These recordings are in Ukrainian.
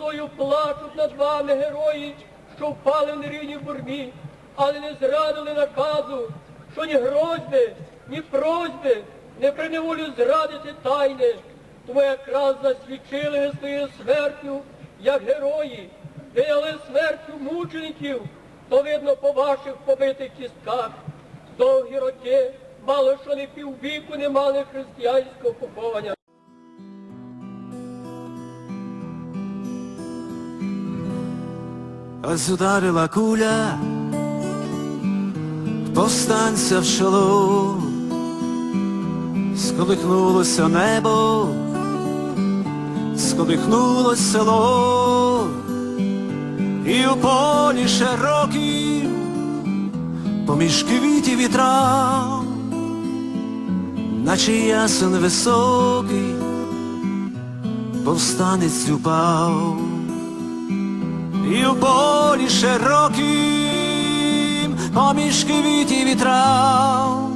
Плачуть над вами герої, що впали в нерівній борьбі, але не зрадили наказу, що ні грозьби, ні просьби не приневолю зрадити тайне. Тому якраз засвідчили ви своєю смертю, як герої, вияли смертю мучеників, то видно по ваших побитих кістках. Довгі роки, мало що не піввіку не мали християнського поповання. Ось ударила куля повстанця в чоло, сколихнулося небо, сколихнулось село, і у полі широкім, поміж квітів і трав, наче ясен високий, повстанець упав. І в полі широким, поміж квітів і трав,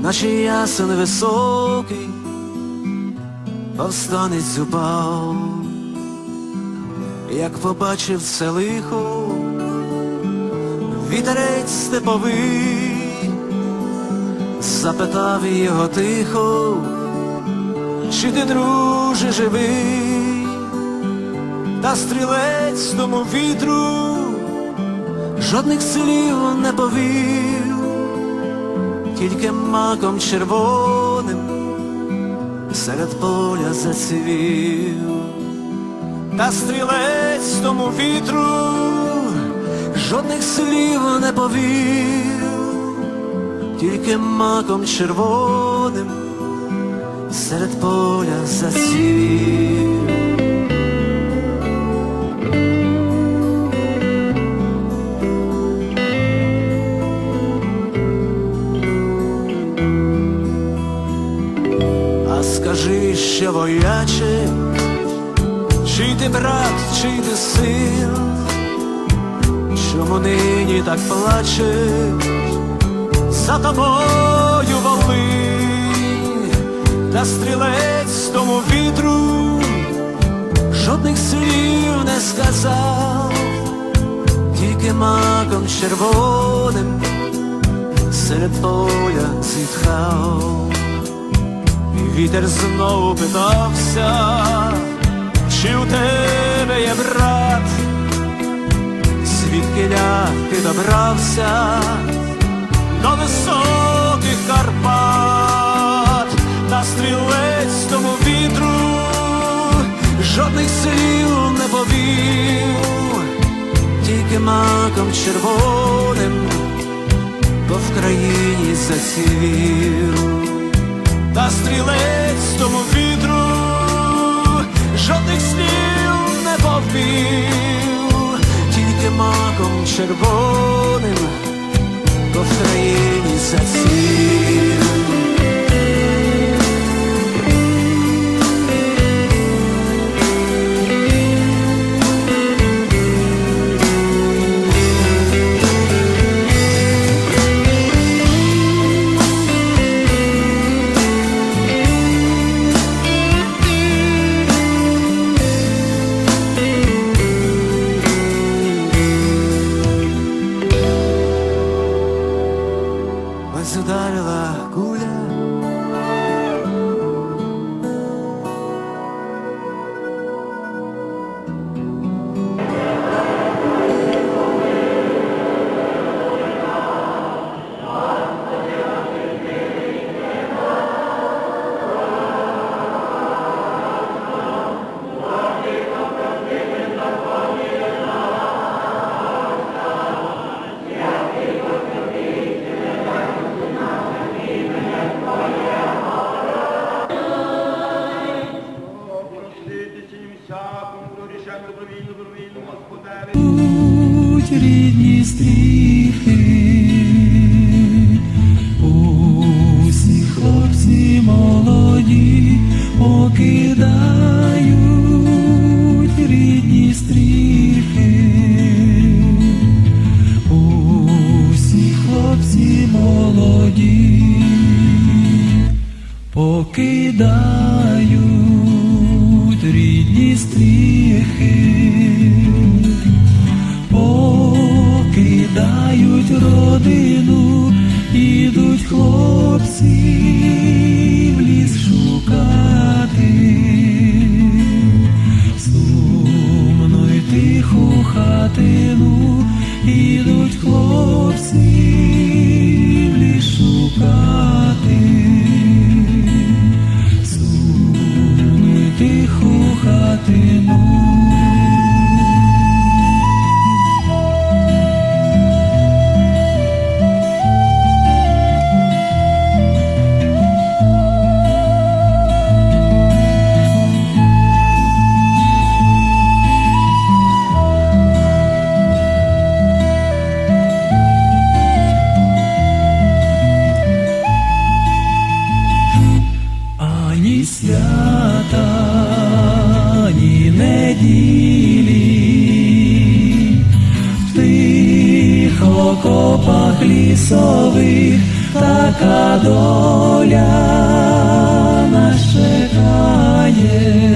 наче ясен високий, повстанець упав, як побачив це лихо, вітерець степовий, запитав його тихо, чи ти, друже, живий? Та стрілець тому вітру жодних слів не повів, тільки маком червоним серед поля зацвів, та стрілець тому вітру жодних слів не повів, тільки маком червоним серед поля зацвів. Ще вояче, чий ти брат, чий ти син, чому нині так плачеш за тобою волинь, та стрілець тому вітру жодних слів не сказав, тільки маком червоним серед поля зітхав. І Вітер знову питався, чи у тебе є брат, звідки ти добрався до високих Карпат, та стрілець тому вітру жодних слів не повів, тільки маком червоним, бо в країні засівів та стрілець тому вітру жодних слів не повів, тільки маком червоним по країні засів. Ось ударила куля. Будь рідні стріхи, assim. Лісових така доля нас чекає.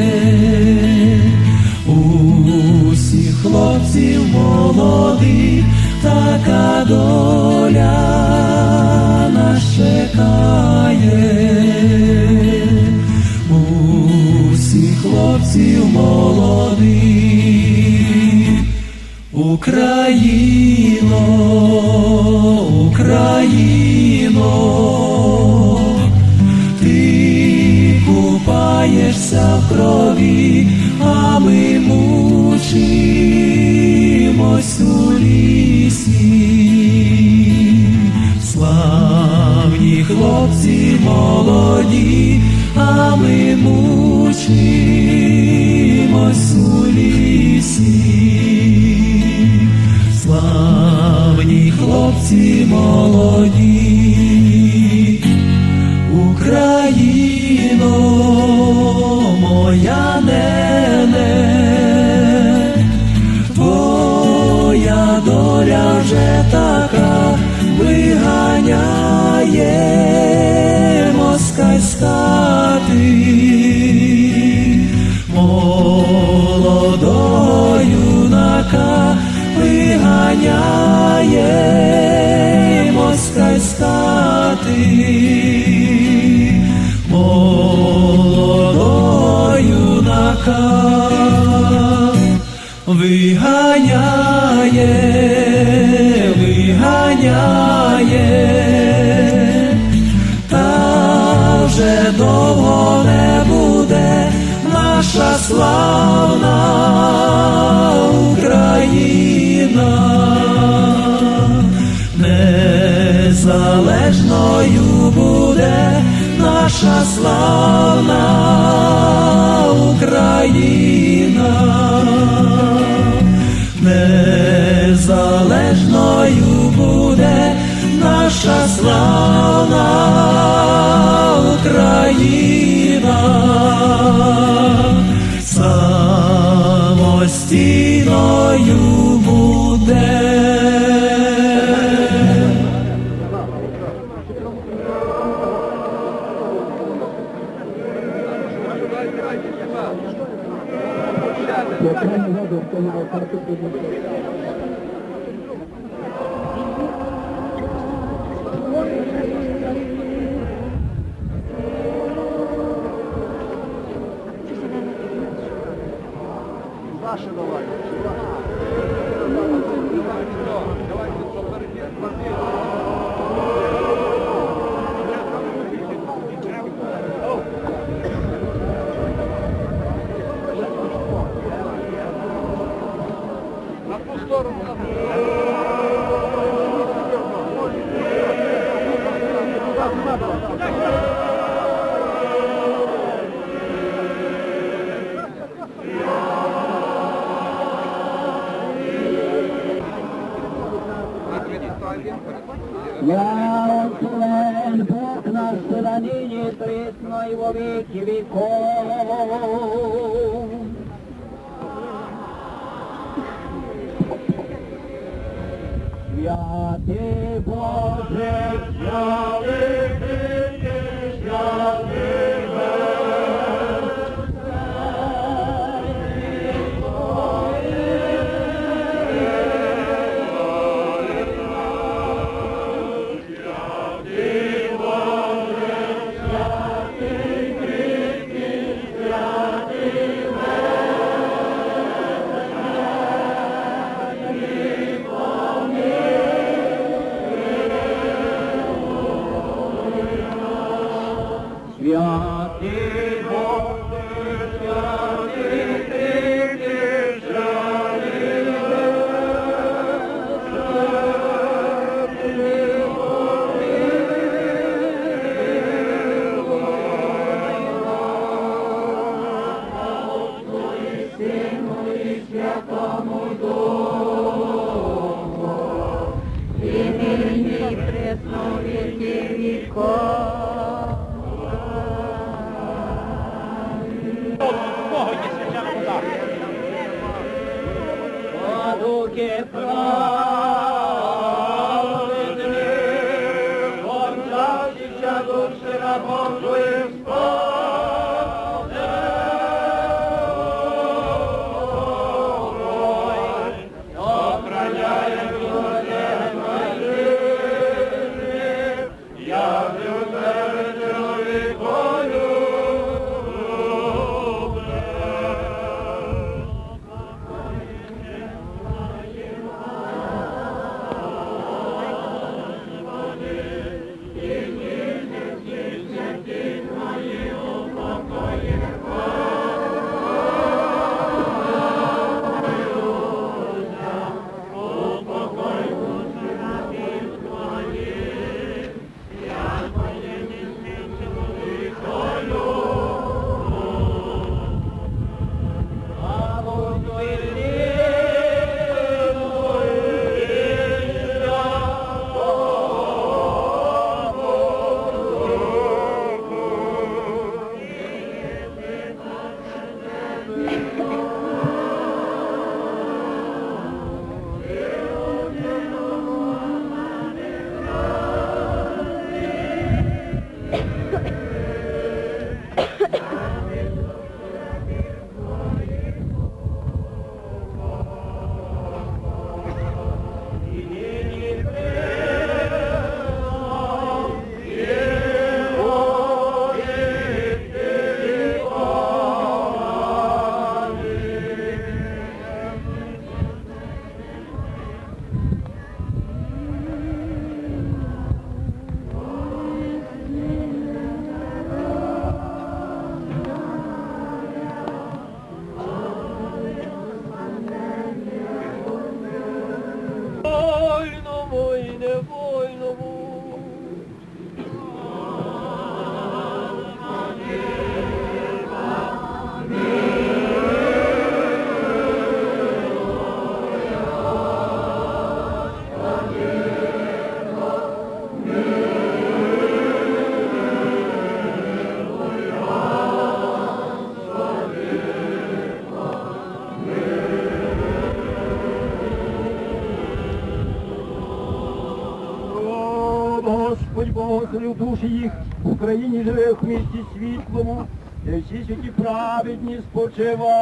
Купаєшся в крові, а ми мучимось у лісі. Славні хлопці молоді, а ми мучимось у лісі. Славні хлопці молоді, Україно, виганяє москаль з хати. Молодого виганяє москаль з хати. Молодого виганяє, виганяє, вже довго не буде наша славна Україна. Незалежною буде наша славна Україна, see. Я на нині присно і во віки віков. Святий Боже, святий, Господь душі їх, в Україні живе в місті світлому, де всі святі праведні спочивають.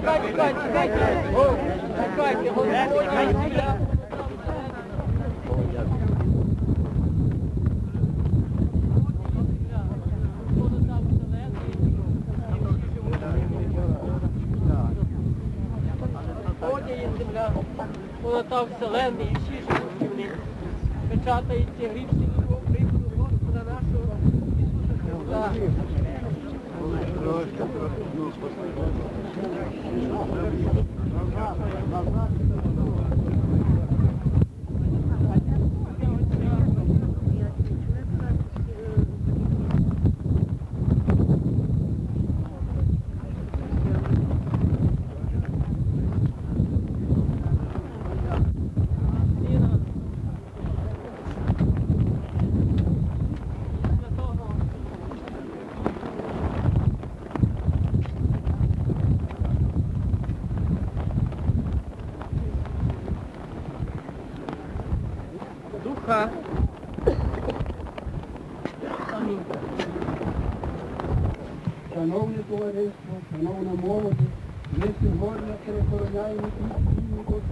Чекайте, чекайте, чекайте. Чекайте, земля, полота вселенний, і всі живуть. Печатається приходу Господа нашого Ісуса Христа. Thank you.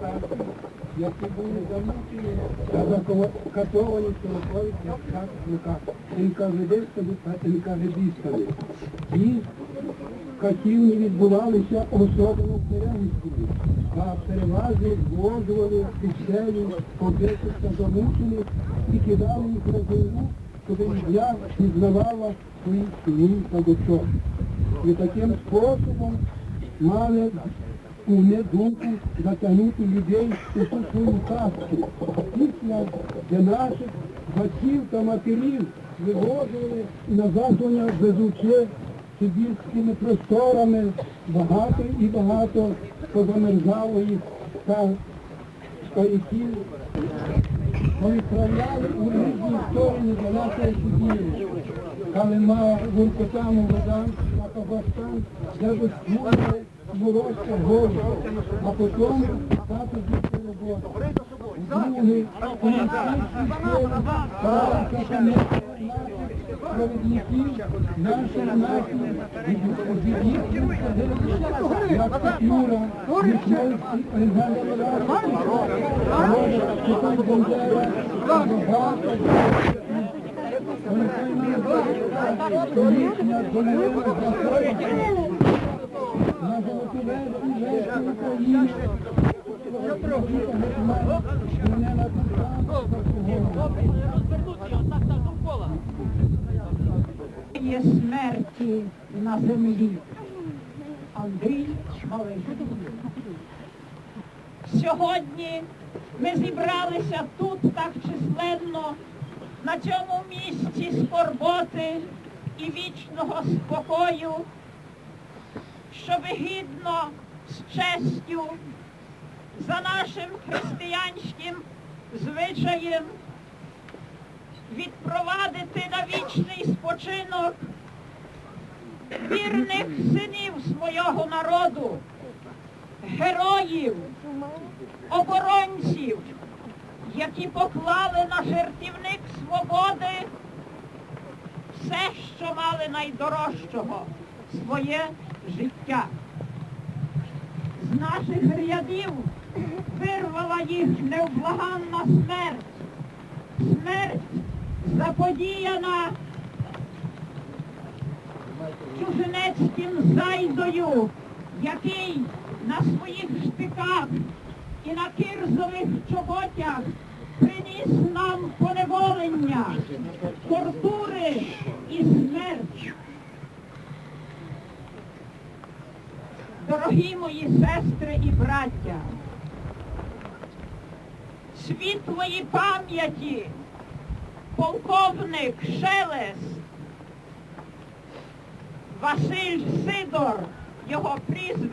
Повстанці, які були замучені та закатовані НКВД-стами та НКВД-стами. Ці катівні відбувалися особливо в Теренському, а переважно звозували піснею, побитих та замучених і кидали їх на землю, щоб ім'я пізнавала своїх синів та дочок. І таким способом мали уме думку затягнути людей у ту свою казку. Після, де наших батьків та матерів вивозили на захоплення везучи сибірськими просторами, багато і багато позамерзало їх та стояків повідправляли у різні сторони до нашої Сибірі. Калима, Гуркотану, вода, на Казахстан, де висмули Морозька гору, а потім стати звідси роботи. Друге, комуністичні школи, старалися померти наших провідників, нашої нації, від як Петлюра, Міхновський, Олександр Іванович, Степан Бандера, багато Олександр Столітня домовина заходить є смерті на землі. Андрій Малишин. Сьогодні ми зібралися тут так численно, на цьому місці скорботи і вічного спокою, щоб гідно з честю за нашим християнським звичаєм відпровадити на вічний спочинок вірних синів свого народу, героїв, оборонців, які поклали на жертівник свободи все, що мали найдорожчого своє життя. З наших рядів вирвала їх невблаганна смерть смерть заподіяна чужинецьким зайдою, який на своїх штиках і на кирзових чоботях приніс нам поневолення, тортури і смерть. Дорогі мої сестри і браття, світлої пам'яті полковник Шелес Василь Сидор, його прізвище.